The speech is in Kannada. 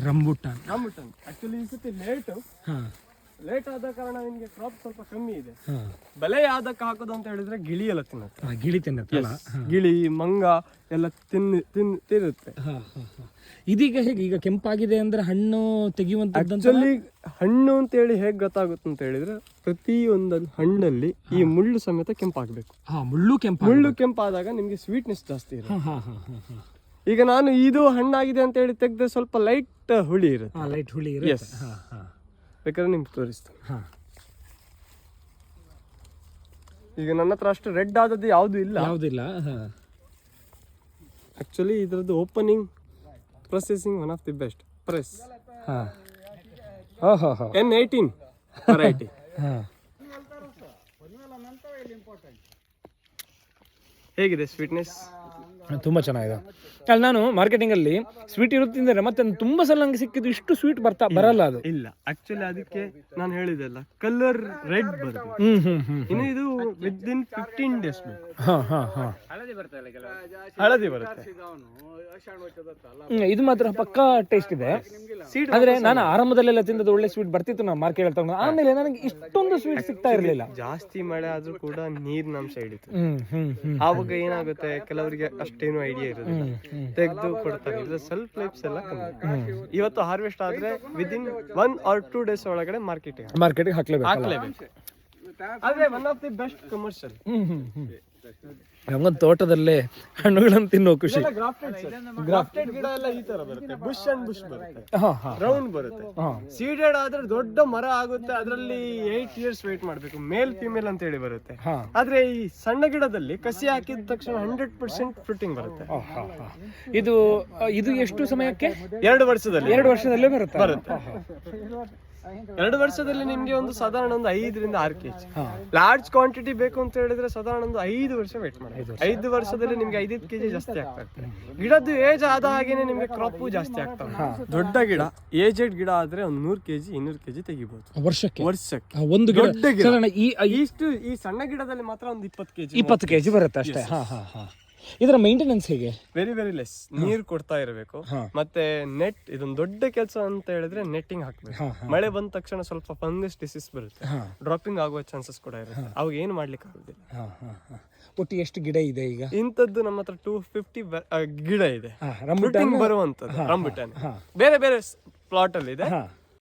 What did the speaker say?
ರಂಬುಟಾನ್. ರಾಂಬುಟನ್. ಆಕ್ಚುಲಿ ಈ ಸತಿ ಲೇಟ್ ಹಾ. ಲೇಟ್ ಆದ ಕಾರಣ ನಿಮಗೆ ಕ್ರಾಪ್ ಸ್ವಲ್ಪ ಕಮ್ಮಿ ಇದೆ. ಹಾ. ಬೆಲೆ ಯಾವ್ದಕ್ಕೆ ಹಾಕೋದು ಅಂತ ಹೇಳಿದ್ರೆ ಗಿಳಿ ಎಲ್ಲ ತಿನ್ನುತ್ತೆ. ಗಿಳಿ ತಿನ್ನತ್ತಲ್ಲ ಗಿಳಿ ಮಂಗ ಎಲ್ಲ ತಿನ್ನ ತಿನ್ ತಿರುತ್ತೆ ಹಾ ಹಾ ಹಾ. ಇದೀಗ ಹೇಗೆ? ಈಗ ಕೆಂಪಾಗಿದೆ ಅಂದ್ರೆ ಹಣ್ಣು ತೆಗೆಯುವಂತ ಆಕ್ಚುಲಿ ಹಣ್ಣು ಅಂತ ಹೇಳಿ ಹೇಗ್ ಗೊತ್ತಾಗುತ್ತೆ ಅಂತ ಹೇಳಿದ್ರೆ ಪ್ರತಿ ಒಂದು ಹಣ್ಣಲ್ಲಿ ಈ ಮುಳ್ಳು ಸಮೇತ ಕೆಂಪಾಗಬೇಕು. ಹಾ ಮುಳ್ಳು ಕೆಂಪು ಮುಳ್ಳು ಕೆಂಪಾದಾಗ ನಿಮಗೆ ಸ್ವೀಟ್ನೆಸ್ ಜಾಸ್ತಿ ಇರುತ್ತೆ. ಹಾ ಹಾ ಹಾ ಹಾ ಹಾ. ಈಗ ನಾನು ಇದು ಹಣ್ಣಾಗಿದೆ ಅಂತ ಹೇಳಿ ತೆಗೆದ್ರೆ ಸ್ವಲ್ಪ ಲೈಟ್ ಹುಳಿ ಇರುತ್ತೆ. ಲೈಟ್ ಹುಳಿ ಇರುತ್ತೆ. ಹಾಂ ಹಾ. ಬೇಕಾದ್ರೆ ನಿಮ್ಗೆ ತೋರಿಸ್ತೇನೆ. ಹಾ. ಈಗ ನನ್ನ ಹತ್ರ ಅಷ್ಟು ರೆಡ್ ಆದದ್ದು ಯಾವುದು ಇಲ್ಲ. ಯಾವುದಿಲ್ಲ ಹಾಂ. ಆಕ್ಚುಲಿ ಇದರದ್ದು opening processing one of the best press ಹಾಂ. ಹಾಂ ಹಾಂ ಹಾಂ. ಎನ್ ಏಯ್ಟೀನ್ ವೆರೈಟಿ ಹಾಂ. ಹೇಗಿದೆ ಸ್ವೀಟ್ನೆಸ್ ತುಂಬಾ ಚೆನ್ನಾಗಿದೆ. ಅಲ್ಲಿ ನಾನು ಮಾರ್ಕೆಟಿಂಗ್ ಅಲ್ಲಿ ಸ್ವೀಟ್ ಇರುತ್ತಿದ್ದಾರೆ ಮತ್ತೆ ತುಂಬಾ ಸಲ ನಂಗೆ ಸಿಕ್ಕಿದ್ದು ಇಷ್ಟು ಸ್ವೀಟ್ ಬರ್ತಾ ಬರಲ್ಲ ಅದು. ಇಲ್ಲ. ಆಕ್ಚುಲಿ ಅದಕ್ಕೆ ನಾನು ಹೇಳಿದೆಲ್ಲ ಕಲರ್ ರೆಡ್ ಬರುತ್ತೆ. ಹ್ಮ್ ಹ್ಮ್ ಹ್ಮ್ ಇನ್ನು ಇದು ವಿತ್ ಇನ್ ಫಿಫ್ಟೀನ್ ಡೇಸ್ ಹಾಂ ಹಾ ಹಾ. ಹಾ ಹಳದಿ ಬರುತ್ತೆ. ಇದು ಮಾತ್ರ ಪಕ್ಕಾ ಟೇಸ್ಟ್ ಇದೆ. ಆದ್ರೆ ನಾನು ಆರಂಭದಲ್ಲೆಲ್ಲ ತಿಂದದ್ದು ಒಳ್ಳೆ ಸ್ವೀಟ್ ಬರ್ತಿತ್ತು ನಾವು ಮಾರ್ಕೆಟ್ ತಗೊಂಡು. ಆಮೇಲೆ ನನಗೆ ಇಷ್ಟೊಂದು ಸ್ವೀಟ್ ಸಿಗ್ತಾ ಇರಲಿಲ್ಲ. ಜಾಸ್ತಿ ಮಳೆ ಆದ್ರೂ ಕೂಡ ನೀರಿನ ಅಂಶ ಹಿಡಿತು ಹ್ಮ್ ಹ್ಮ್ ಹ್ಮ್. ಆವಾಗ ಏನಾಗುತ್ತೆ ಕೆಲವರಿಗೆ ಅಷ್ಟೇನು ಐಡಿಯಾ ಇರೋದಿಲ್ಲ. ತೆಗೆದು ಕೊಡ್ತಾರೆ. ಇದು ಸ್ವಲ್ಪ ಲೈಫ್ಸ್ ಎಲ್ಲ ಕಮ್ಮಿ. ಇವತ್ತು ಹಾರ್ವೆಸ್ಟ್ ಆದ್ರೆ within one or two days ಒಳಗಡೆ ಮಾರ್ಕೆಟ್ ಮಾರ್ಕೆಟ್ಗೆ ಹಾಕ್ಲೇಬೇಕು ಹಾಕ್ಲೇಬೇಕು. ಆದ್ರೆ one of the best commercial ನಮಗೊಂದು ತೋಟದಲ್ಲೇ ಹಣ್ಣುಗಳನ್ನು ತಿನ್ನೋ ಖುಷಿ. ಗ್ರಾಫ್ಟೆಡ್ ಗಿಡ ಎಲ್ಲ ಈ ತರ ಬರುತ್ತೆ. ಬುಷ್ ಅಂಡ್ ಬುಷ್ ಬರುತ್ತೆ. ರೌಂಡ್ ಬರುತ್ತೆ. ಹಾ. ಸೀಡೆಡ್ ಆದ್ರೆ ದೊಡ್ಡ ಮರ ಆಗುತ್ತೆ. ಅದರಲ್ಲಿ ಏಟ್ ಇಯರ್ಸ್ ವೇಟ್ ಮಾಡ್ಬೇಕು. ಮೇಲ್ ಫಿಮೇಲ್ ಅಂತ ಹೇಳಿ ಬರುತ್ತೆ. ಹಾ. ಆದ್ರೆ ಈ ಸಣ್ಣ ಗಿಡದಲ್ಲಿ ಕಸಿ ಹಾಕಿದ ತಕ್ಷಣ ಹಂಡ್ರೆಡ್ ಪರ್ಸೆಂಟ್ ಫ್ರೂಟಿಂಗ್ ಬರುತ್ತೆ. ಇದು ಇದು ಎಷ್ಟು ಸಮಯಕ್ಕೆ? ಎರಡು ವರ್ಷದಲ್ಲಿ. ಎರಡು ವರ್ಷದಲ್ಲೇ ಬರುತ್ತೆ? ಬರುತ್ತೆ. ಎರಡು ವರ್ಷದಲ್ಲಿ ನಿಮ್ಗೆ ಒಂದು ಸಾಧಾರಣ ಒಂದು ಐದರಿಂದ ಆರು ಕೆಜಿ ಜಿ ಲಾರ್ಜ್ ಕ್ವಾಂಟಿಟಿ ಬೇಕು ಅಂತ ಹೇಳಿದ್ರೆ ಸಾಧಾರಣ ಒಂದು ಐದು ವರ್ಷ ವೇಟ್ ಮಾಡಿ ಐದು ವರ್ಷದಲ್ಲಿ ನಿಮ್ಗೆ ಐದೈದು ಕೆಜಿ ಜಾಸ್ತಿ ಆಗ್ತಾ ಇರ್ತದೆ. ಗಿಡದ್ದು ಏಜ್ ಆದ ಹಾಗೇನೆ ನಿಮ್ಗೆ ಕ್ರಾಪು ಜಾಸ್ತಿ ಆಗ್ತಾ ದೊಡ್ಡ ಗಿಡ ಏಜೆಡ್ ಗಿಡ ಆದ್ರೆ ಒಂದು ನೂರು ಕೆಜಿ ಇನ್ನೂರು ಕೆಜಿ ತೆಗಿಬಹುದು ವರ್ಷಕ್ಕೆ? ವರ್ಷಕ್ಕೆ. ಒಂದು ಗಿಡ. ದೊಡ್ಡ ಗಿಡ. ಈ ಈ ಇಷ್ಟು ಈ ಸಣ್ಣ ಗಿಡದಲ್ಲಿ ಮಾತ್ರ ಒಂದು ಇಪ್ಪತ್ತು ಕೆಜಿ ಇಪ್ಪತ್ತು ಕೆಜಿ ಬರುತ್ತೆ. ಅಷ್ಟೇ. ಹಾ ಹಾ ಹಾ. ಇದರ ಮೇಂಟೆನೆನ್ಸ್ ಹೇಗೆ? ವೆರಿ ವೆರಿ ಲೆಸ್ ನೀರ್ ಕೊಡ್ತಾ ಇರಬೇಕು. ಮತ್ತೆ ನೆಟ್ ಇದೊಂದು ದೊಡ್ಡ ಕೆಲಸ ಅಂತ ಹೇಳಿದ್ರೆ ನೆಟ್ಟಿಂಗ್ ಹಾಕ್ಬೇಕು. ಮಳೆ ಬಂದ ತಕ್ಷಣ ಸ್ವಲ್ಪ ಫಂಗಸ್ ಡಿಸೀಸ್ ಬರುತ್ತೆ. ಡ್ರಾಪಿಂಗ್ ಆಗುವ ಚಾನ್ಸಸ್ ಕೂಡ ಇರುತ್ತೆ. ಅವಾಗ ಏನು ಮಾಡ್ಲಿಕ್ಕೆ ಆಗುದಿಲ್ಲ. ಒಟ್ಟು ಎಷ್ಟು ಗಿಡ ಇದೆ ಈಗ? ಇಂಥದ್ದು ನಮ್ಮ ಹತ್ರ ಟೂ ಫಿಫ್ಟಿ ಗಿಡ ಇದೆ. ಬರುವಂತದ್ದು ರಂಬುಟಾನ್. ಬೇರೆ ಬೇರೆ ಪ್ಲಾಟ್ ಅಲ್ಲಿ ಇದೆ.